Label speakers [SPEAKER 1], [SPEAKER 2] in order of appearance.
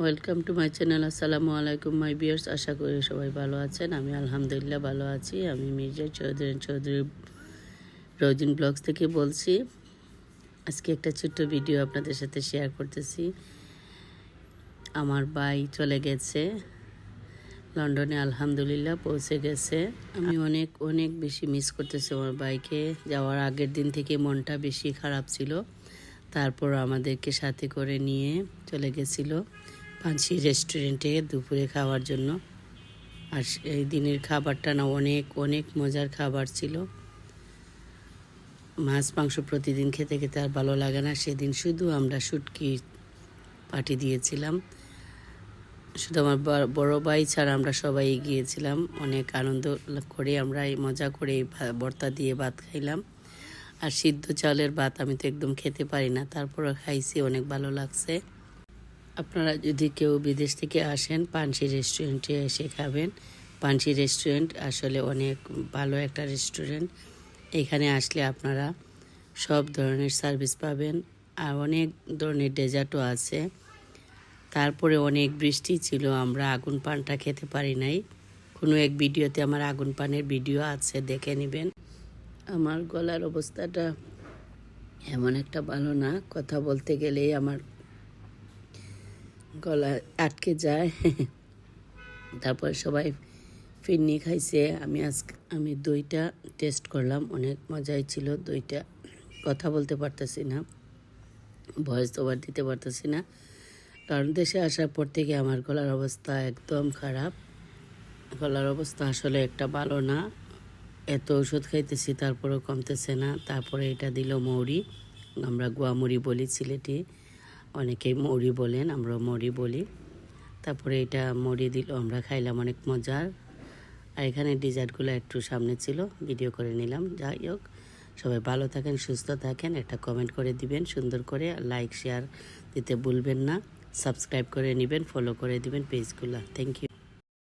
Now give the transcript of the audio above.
[SPEAKER 1] Welcome to my channel আসসালামু আলাইকুম মাই বিয়ার্স আশা করি সবাই ভালো আছেন। আমি আলহামদুলিল্লাহ ভালো আছি। আমি মির্জা চৌধুরী চৌধুরী রোজিন ব্লগস থেকে বলছি। আজকে একটা ছোট্ট ভিডিও আপনাদের সাথে শেয়ার করতেছি। আমার ভাই চলে গেছে। লন্ডনে আলহামদুলিল্লাহ পৌঁছে গেছে। আমি অনেক অনেক বেশি মিস করতেছি আমার বাইকে যাওয়ার আগের দিন থেকে মনটা বেশি খারাপ ছিল। তারপর আমাদেরকে সাথে করে নিয়ে চলে গেছিল। পাঞ্চি রেস্টুরেন্টে দুপুরে খাওয়ার জন্য। আর এই দিনের খাবারটা না, অনেক অনেক মজার খাবার ছিল। মাছ, মাংস প্রতিদিন খেতে খেতে আর ভালো লাগে না। সেদিন শুধু আমরা শুটকি পার্টি দিয়েছিলাম। শুধু আমার বড় ভাই ছাড়া আমরা সবাই গিয়েছিলাম। অনেক আনন্দ করে আমরা মজা করে ভর্তা দিয়ে ভাত খাইলাম। আর সিদ্ধ চালের ভাত আমি তো একদম খেতে পারি না। তারপরে খাইছি, অনেক ভালো লাগছে। আপনারা যদি কেউ বিদেশ থেকে আসেন, পানসি রেস্টুরেন্টে এসে খাবেন। পানসি রেস্টুরেন্ট আসলে অনেক ভালো একটা রেস্টুরেন্ট। এখানে আসলে আপনারা সব ধরনের সার্ভিস পাবেন। আর অনেক ধরনের ডেজার্টও আছে। তারপরে অনেক বৃষ্টি ছিল, আমরা আগুন পানটা খেতে পারি নাই। কোনো এক ভিডিওতে আমার আগুন পানের ভিডিও আছে, দেখে নেবেন। আমার গলার অবস্থাটা এমন একটা ভালো না। কথা বলতে গেলেই আমার গলা আটকে যায়। তারপর সবাই ফিরনি খাইছে। আমি আজ আমি দইটা টেস্ট করলাম। অনেক মজাই ছিল। দইটা কথা বলতে পারতেছি না। ভয়েস ওভার দিতে পারতেছি না। কারণ দেশে আসার পর থেকে আমার গলার অবস্থা একদম খারাপ। গলার অবস্থা আসলে একটা ভালো না। এত ওষুধ খাইতেছি, তারপরেও কমতেছে না। তারপরে এটা দিল মৌরি। আমরা গোয়ামুড়ি বলি সিলেটি অনেকেই মৌরি বলেন আমরা মরি বলি। তারপরে এটা মরি দিল, আমরা খাইলাম অনেক মজার। আর এখানে ডিজার্টগুলো একটু সামনে ছিল, ভিডিও করে নিলাম। যাই হোক, সবাই ভালো থাকেন, সুস্থ থাকেন, একটা কমেন্ট করে দিবেন, সুন্দর করে লাইক শেয়ার দিতে ভুলবেন না। সাবস্ক্রাইব করে নেবেন ফলো করে দিবেন পেজগুলো থ্যাংক ইউ